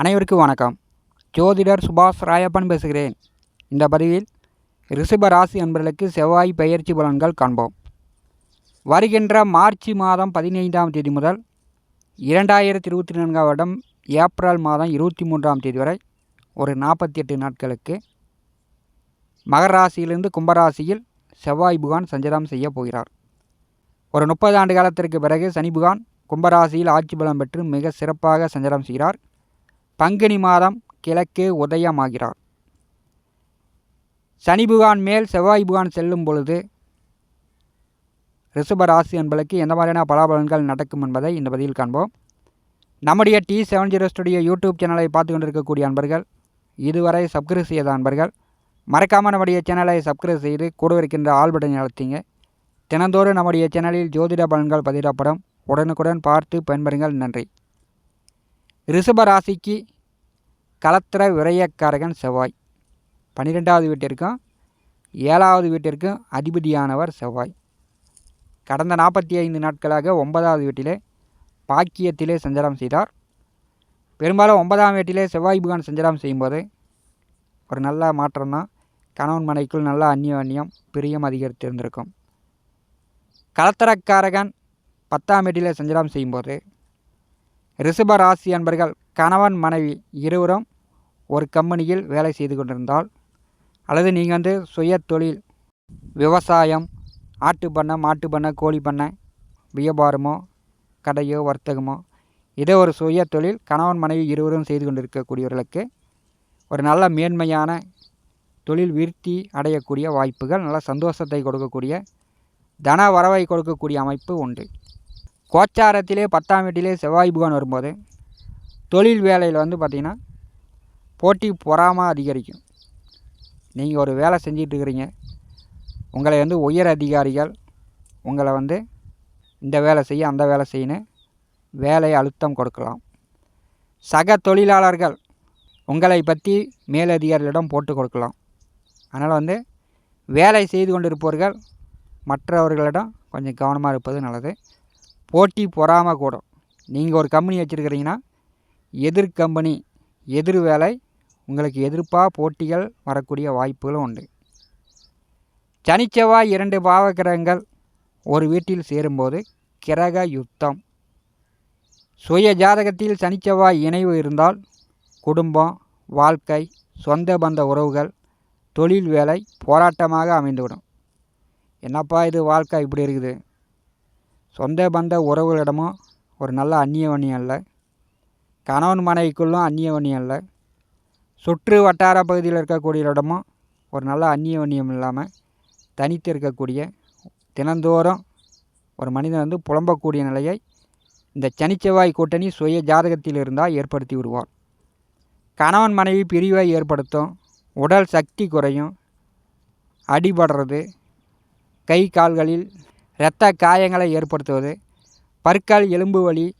அனைவருக்கும் வணக்கம். ஜோதிடர் சுபாஷ் ராயப்பன் பேசுகிறேன். இந்த பதிவில் ரிஷப ராசி அன்பர்களுக்கு செவ்வாய் பெயர்ச்சி பலன்கள் காண்போம். வருகின்ற மார்ச் மாதம் பதினைந்தாம் தேதி முதல் இரண்டாயிரத்தி இருபத்தி நான்காம் வருடம் ஏப்ரல் மாதம் இருபத்தி மூன்றாம் தேதி வரை ஒரு நாற்பத்தி எட்டு நாட்களுக்கு மகர ராசியிலிருந்து கும்பராசியில் செவ்வாய் புகான் சஞ்சலம் செய்ய போகிறார். ஒரு முப்பது ஆண்டு காலத்திற்கு பிறகு சனி புகான் கும்பராசியில் ஆட்சி பலம் பெற்று மிக சிறப்பாக சஞ்சாரம் செய்கிறார். பங்குனி மாதம் கிழக்கே உதயமாகிறார். சனி புகான் மேல் செவ்வாய் புகான் செல்லும் பொழுது ரிஷபராசி என்பதற்கு எந்த மாதிரியான பலாபலன்கள் நடக்கும் என்பதை இந்த பதிவில் காண்போம். நம்முடைய T seven zero studio YouTube சேனலை பார்த்து கொண்டிருக்கக்கூடிய அன்பர்கள் இதுவரை சப்ஸ்கிரைப் செய்யாத அன்பர்கள் மறக்காமல் நம்முடைய சேனலை சப்ஸ்கிரைப் செய்து கூட இருக்கின்ற ஆள்படை பட்டனை அழுத்திங்க. தினந்தோறும் நம்முடைய சேனலில் ஜோதிட பலன்கள் பதிவிடப்படும். உடனுக்குடன் பார்த்து பயன்பெறுங்கள். நன்றி. ரிஷப ராசிக்கு கலத்திர விரயக்காரகன் செவ்வாய். பன்னிரெண்டாவது வீட்டிற்கும் ஏழாவது வீட்டிற்கும் அதிபதியானவர் செவ்வாய். கடந்த நாற்பத்தி ஐந்து நாட்களாக ஒன்பதாவது வீட்டிலே பாக்கியத்திலே சஞ்சாரம் செய்தார். பெரும்பாலும் ஒன்பதாம் வீட்டிலே செவ்வாய் புகான் சஞ்சாரம் செய்யும்போது ஒரு நல்ல மாற்றம் தான். கணவன் மனைக்குள் நல்ல அந்நியம் பிரியம் அதிகரித்திருந்திருக்கும் கலத்தரக்காரகன் பத்தாம் வீட்டிலே சஞ்சாரம் செய்யும்போது ரிஷப ராசி அன்பர்கள் கணவன் மனைவி இருவரும் ஒரு கம்பெனியில் வேலை செய்து கொண்டிருந்தால் அல்லது நீங்கள் வந்து சுய தொழில் விவசாயம் ஆட்டு பண்ணை மாட்டு பண்ணை கோழி பண்ணை வியாபாரமோ கடையோ வர்த்தகமோ இதே ஒரு சுய தொழில் கணவன் மனைவி இருவரும் செய்து கொண்டிருக்கக்கூடியவர்களுக்கு ஒரு நல்ல மேன்மையான தொழில் விருத்தி அடையக்கூடிய வாய்ப்புகள் நல்ல சந்தோஷத்தை கொடுக்கக்கூடிய தன வரவை கொடுக்கக்கூடிய அமைப்பு உண்டு. கோச்சாரத்திலே பத்தாம் வீட்டிலே செவ்வாய் புகான் வரும்போது தொழில் வேலையில் வந்து பார்த்திங்கன்னா போட்டி பொறாமல் அதிகரிக்கும். நீங்கள் ஒரு வேலை செஞ்சிட்டு இருக்கிறீங்க. உங்களை வந்து உயர் அதிகாரிகள் உங்களை வந்து இந்த வேலை செய்ய அந்த வேலை செய்யணும் வேலை அழுத்தம் கொடுக்கலாம். சக தொழிலாளர்கள் உங்களை பற்றி மேலதிகாரிகளிடம் போட்டு கொடுக்கலாம். அதனால் வந்து வேலை செய்து கொண்டிருப்பவர்கள் மற்றவர்களிடம் கொஞ்சம் கவனமாக இருப்பது நல்லது. போட்டி பொறாமல் கூடும். நீங்கள் ஒரு கம்பெனி வச்சுருக்கிறீங்கன்னா எதிர் கம்பெனி எதிர் வேலை உங்களுக்கு எதிர்ப்பாக போட்டிகள் வரக்கூடிய வாய்ப்புகளும் உண்டு. சனிச்செவ்வாய் இரண்டு பாவகிரகங்கள் ஒரு வீட்டில் சேரும்போது கிரக யுத்தம். சுய ஜாதகத்தில் சனிச்செவ்வாய் இணைவு இருந்தால் குடும்பம் வாழ்க்கை சொந்த பந்த உறவுகள் தொழில் வேலை போராட்டமாக அமைந்துவிடும். என்னப்பா இது வாழ்க்கை இப்படி இருக்குது? சொந்த பந்த உறவுகளிடமும் ஒரு நல்ல அந்நியவனியம் இல்லை கணவன் மனைவிக்குள்ளும் அந்நியவனியம் இல்லை சுற்று வட்டார பகுதியில் இருக்கக்கூடிய இடமும் ஒரு நல்ல அந்நியவணியம் இல்லாமல் தனித்து இருக்கக்கூடிய தினந்தோறும் ஒரு மனிதன் வந்து புலம்பக்கூடிய நிலையை இந்த சனிச்செவ்வாய் கூட்டணி சுய ஜாதகத்தில் இருந்தால் ஏற்படுத்தி விடுவார். கணவன் மனைவி பிரிவை ஏற்படுத்தும் உடல் சக்தி குறையும் அடிபடுறது கை கால்களில் இரத்த காயங்களை ஏற்படுத்துவது பற்கள் எலும்பு வலி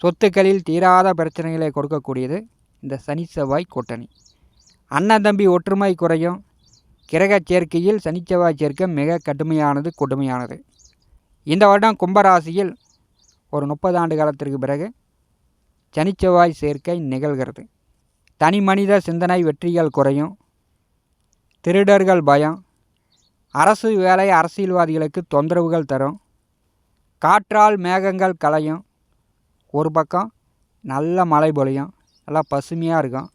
சொத்துக்களில் தீராத பிரச்சனைகளை கொடுக்கக்கூடியது இந்த சனி செவ்வாய் கூட்டணி. அண்ணன் தம்பி ஒற்றுமை குறையும். கிரக சேர்க்கையில் சனிச்செவ்வாய் சேர்க்கை மிக கடுமையானது கொடுமையானது. இந்த வருடம் கும்பராசியில் ஒரு முப்பது ஆண்டு காலத்திற்கு பிறகு சனிச்செவ்வாய் சேர்க்கை நிகழ்கிறது. தனி மனித சிந்தனை வெற்றிகள் குறையும். திருடர்கள் பயம். அரசு வேலை அரசியல்வாதிகளுக்கு தொந்தரவுகள் தரும். காற்றால் மேகங்கள் கலையும். ஒரு பக்கம் நல்ல மழை பொழியும். நல்லா பசுமையாக இருக்கும்.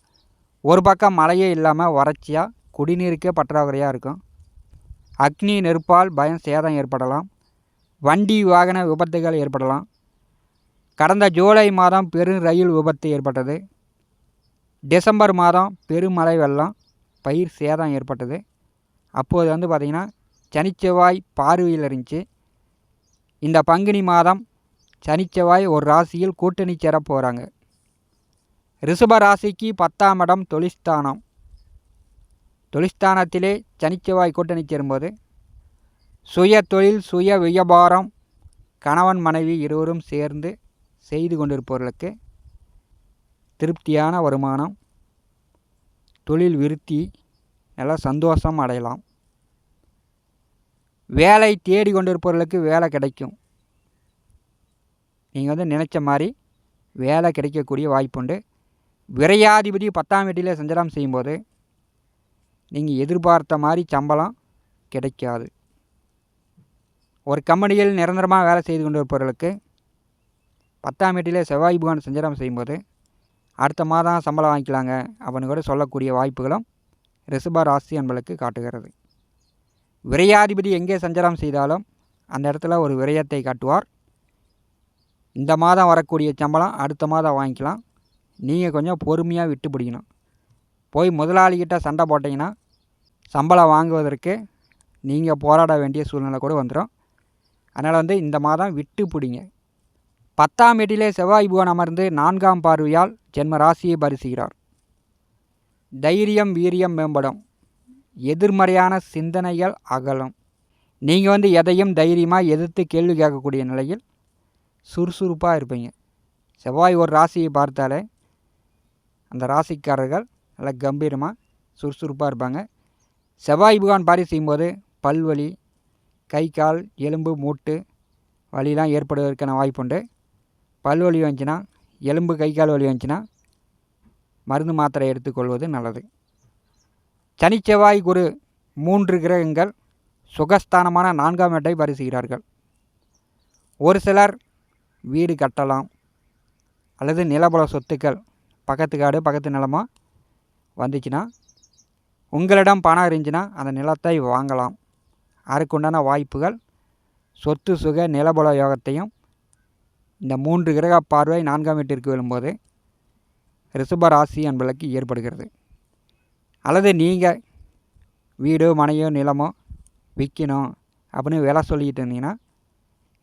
ஒரு பக்கம் மழையே இல்லாமல் வறட்சியாக குடிநீருக்கே பற்றாக்குறையாக இருக்கும். அக்னி நெருப்பால் பயம் சேதம் ஏற்படலாம். வண்டி வாகன விபத்துகள் ஏற்படலாம். கடந்த ஜூலை மாதம் பெரும் ரயில் விபத்து ஏற்பட்டது. டிசம்பர் மாதம் பெருமழை வெள்ளம் பயிர் சேதம் ஏற்பட்டது. அப்போது வந்து பார்த்திங்கன்னா சனிச்செவ்வாய் பார்வையில் இருந்துச்சு. இந்த பங்குனி மாதம் சனிச்செவ்வாய் ஒரு ராசியில் கூட்டணி சேர போகிறாங்க ரிஷப ராசிக்கு பத்தாம் இடம் தொழிஸ்தானம் தொழிஸ்தானத்திலே சனிச்செவ்வாய் கூட்டணி சேரும்போது சுய தொழில் சுய வியாபாரம் கணவன் மனைவி இருவரும் சேர்ந்து செய்து கொண்டிருப்பவர்களுக்கு திருப்தியான வருமானம் தொழில் விருத்தி நல்லா சந்தோஷம் அடையலாம். வேலை தேடி கொண்டிருப்பவர்களுக்கு வேலை கிடைக்கும். நீங்கள் வந்து நினச்ச மாதிரி வேலை கிடைக்கக்கூடிய வாய்ப்புண்டு. விரையாதிபதி பத்தாம் வீட்டில் சஞ்சாரம் செய்யும்போது நீங்கள் எதிர்பார்த்த மாதிரி சம்பளம் கிடைக்காது. ஒரு கம்பெனியில் நிரந்தரமாக வேலை செய்து கொண்டு இருப்பவர்களுக்கு பத்தாம் வீட்டிலே செவ்வாய் பகவான் சஞ்சாரம் செய்யும்போது அடுத்த மாதம் சம்பளம் வாங்கிக்கலாங்க அப்படின்னு கூட சொல்லக்கூடிய வாய்ப்புகளும் ரிஷப ராசி என்பளுக்கு காட்டுகிறது. விரையாதிபதி எங்கே சஞ்சாரம் செய்தாலும் அந்த இடத்துல ஒரு விரயத்தை காட்டுவார். இந்த மாதம் வரக்கூடிய சம்பளம் அடுத்த மாதம் வாங்கிக்கலாம். நீங்கள் கொஞ்சம் பொறுமையாக விட்டு பிடிக்கணும். போய் முதலாளிகிட்ட சண்டை போட்டிங்கன்னா சம்பளம் வாங்குவதற்கு நீங்கள் போராட வேண்டிய சூழ்நிலை கூட வந்துடும் அதனால் வந்து இந்த மாதம் விட்டு பிடிங்க. பத்தாம் வீட்டிலே செவ்வாய் புவன் அமர்ந்து நான்காம் பார்வையால் ஜென்ம ராசியை பரிசுகிறார். தைரியம் வீரியம் மேம்படும். எதிர்மறையான சிந்தனைகள் அகலும். நீங்கள் வந்து எதையும் தைரியமாக எதிர்த்து கேள்வி கேட்கக்கூடிய நிலையில் சுறுசுறுப்பாக இருப்பீங்க. செவ்வாய் ஒரு ராசியை பார்த்தாலே அந்த ராசிக்காரர்கள் நல்லா கம்பீரமாக சுறுசுறுப்பாக இருப்பாங்க. செவ்வாய் புகான் பாரி செய்யும்போது பல்வலி கை கால் எலும்பு மூட்டு வலிலாம் ஏற்படுவதற்கான வாய்ப்புண்டு பல்வலி வந்துச்சுன்னா எலும்பு கை கால் வலி வந்துச்சுன்னா மருந்து மாத்திரை எடுத்துக்கொள்வது நல்லது. சனிச்செவ்வாய் குரு மூன்று கிரகங்கள் சுகஸ்தானமான நான்காம் இடத்தை பரிசுகிறார்கள் ஒரு சிலர் வீடு கட்டலாம் அல்லது நிலபல சொத்துக்கள் பக்கத்து காடு பக்கத்து நிலமோ வந்துச்சுன்னா உங்களிடம் பணம் இருந்துச்சுன்னா அந்த நிலத்தை வாங்கலாம். அதுக்குண்டான வாய்ப்புகள் சொத்து சுக நிலபல யோகத்தையும் இந்த மூன்று கிரக பார்வை நான்காம் வீட்டிற்கு விழும்போது ரிஷபராசி என்பதற்கு ஏற்படுகிறது. அல்லது நீங்கள் வீடோ மனையோ நிலமோ விற்கணும் அப்படின்னு விலை சொல்லிக்கிட்டு இருந்தீங்கன்னா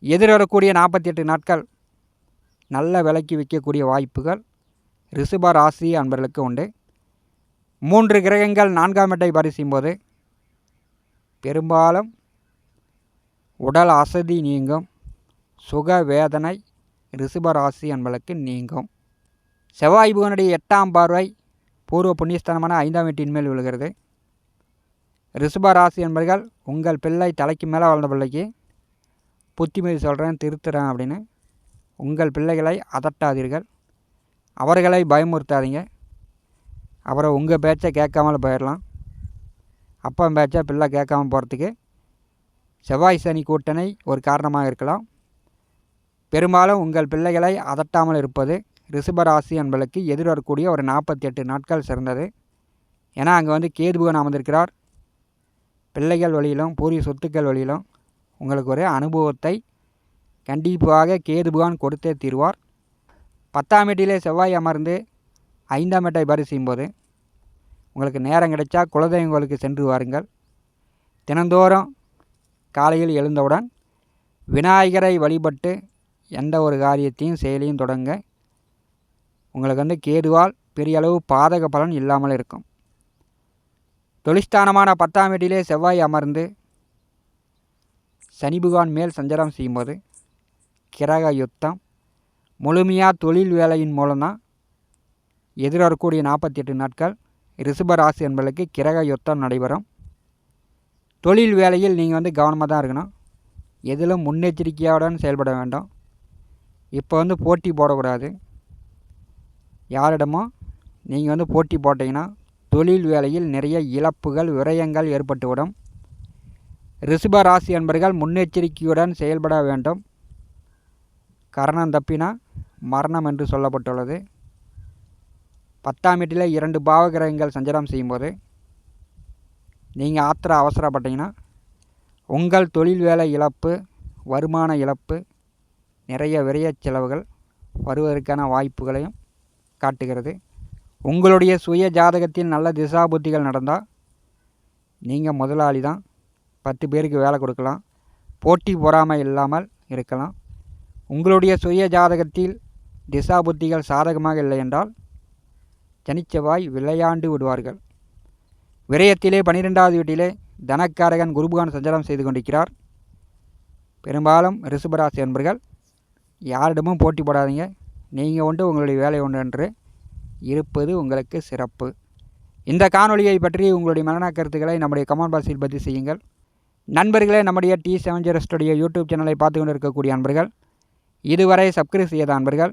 எதிர்வரக்கூடிய நாற்பத்தி எட்டு நாட்கள் நல்ல விலைக்கு விற்கக்கூடிய வாய்ப்புகள் ரிஷப ராசி அன்பர்களுக்கு உண்டு. மூன்று கிரகங்கள் நான்காம் இடத்தை பரிசும் போது பெரும்பாலும் உடல் அசதி நீங்கும் சுக வேதனை ரிஷப ராசி அன்பர்களுக்கு நீங்கும். செவ்வாய் புகனுடைய எட்டாம் பார்வை பூர்வ புண்ணியஸ்தானமான ஐந்தாம் வீட்டின் மேல் விழுகிறது. ரிஷப ராசி என்பர்கள் உங்கள் பிள்ளை தலைக்கு மேலே வளர்ந்த பிள்ளைக்கு புத்திமதி சொல்கிறேன் திருத்துறேன் அப்படின்னு உங்கள் பிள்ளைகளை அதட்டாதீர்கள். அவர்களை பயமுறுத்தாதீங்க. அப்புறம் உங்கள் பேச்சை கேட்காமல் போயிடலாம். அப்பா பேச்சை பிள்ளை கேட்காம போகிறதுக்கு செவ்வாய் சனி கூட்டணி ஒரு காரணமாக இருக்கலாம். பெரும்பாலும் உங்கள் பிள்ளைகளை அதட்டாமல் இருப்பது ரிஷபராசி என்பதற்கு எதிர்வரக்கூடிய ஒரு நாற்பத்தி எட்டு நாட்கள் சிறந்தது. ஏன்னா அங்கே வந்து கேதுபுகன் அமர்ந்திருக்கிறார். பிள்ளைகள் வழியிலும் பூரிய சொத்துக்கள் வழியிலும் உங்களுக்கு ஒரு அனுபவத்தை கண்டிப்பாக கேதுபுகான் கொடுத்தே தீர்வார். பத்தாம் வீட்டிலே செவ்வாய் அமர்ந்து ஐந்தாம் வீட்டை பரிசீயும் போது உங்களுக்கு நேரம் கிடைச்சா குலதெய்வங்களுக்கு சென்று வாருங்கள். தினந்தோறும் காலையில் எழுந்தவுடன் விநாயகரை வழிபட்டு எந்த ஒரு காரியத்தையும் செயலையும் தொடங்க உங்களுக்கு வந்து கேதுவால் பெரிய அளவு பாதக பலன் இல்லாமல் இருக்கும். தொழிஸ்தானமான பத்தாம் வீட்டிலே செவ்வாய் அமர்ந்து சனி பகவான் மேல் சஞ்சாரம் செய்யும்போது கிரக யுத்தம் முழுமையாக தொழில் வேலையின் மூலம்தான் எதிர்வரக்கூடிய நாற்பத்தி எட்டு நாட்கள் ரிஷபராசி என்பதற்கு கிரக யுத்தம் நடைபெறும். தொழில் வேலையில் நீங்கள் வந்து கவனமாக தான் இருக்கணும். எதிலும் முன்னெச்சரிக்கையுடன் செயல்பட வேண்டும். இப்போ வந்து போட்டி போடக்கூடாது. யாரிடமோ நீங்கள் வந்து போட்டி போட்டிங்கன்னா தொழில் வேலையில் நிறைய இழப்புகள் விரயங்கள் ஏற்பட்டுவிடும். ரிஷப ராசி என்பர்கள் முன்னெச்சரிக்கையுடன் செயல்பட வேண்டும். கரணம் தப்பினா மரணம் என்று சொல்லப்பட்டுள்ளது. பத்தாம் வீட்டில் இரண்டு பாவகிரகங்கள் சஞ்சாரம் செய்யும்போது நீங்கள் ஆத்திர அவசரப்பட்டீங்கன்னா உங்கள் தொழில் வேலை இழப்பு வருமான இழப்பு நிறைய விரைய செலவுகள் வருவதற்கான வாய்ப்புகளையும் காட்டுகிறது. உங்களுடைய சுய ஜாதகத்தில் நல்ல திசாபுத்திகள் நடந்தால் நீங்கள் முதலாளி தான். பத்து பேருக்கு வேலை கொடுக்கலாம். போட்டி பொறாமை இல்லாமல் இருக்கலாம். உங்களுடைய சுய ஜாதகத்தில் திசா புத்திகள் சாதகமாக இல்லை என்றால் சனிச்செவ்வாய் விளையாண்டு விடுவார்கள். விரயத்திலே பனிரெண்டாவது வீட்டிலே தனக்காரகன் குருபுகான் சஞ்சாரம் செய்து கொண்டிருக்கிறார். பெரும்பாலும் ரிஷபராசி என்பர்கள் யாரிடமும் போட்டி போடாதீங்க. நீங்கள் உண்டு உங்களுடைய வேலை ஒன்று என்று இருப்பது உங்களுக்கு சிறப்பு. இந்த காணொலியை பற்றி உங்களுடைய மரண கருத்துக்களை நம்முடைய கமெண்ட் பாக்ஸில் பதிவு செய்யுங்கள். நண்பர்களே நம்முடைய T seven zero studio YouTube சேனலை பார்த்து கொண்டு இருக்கக்கூடிய அன்பர்கள் இதுவரை சப்ஸ்கிரைப் செய்யாத அன்பர்கள்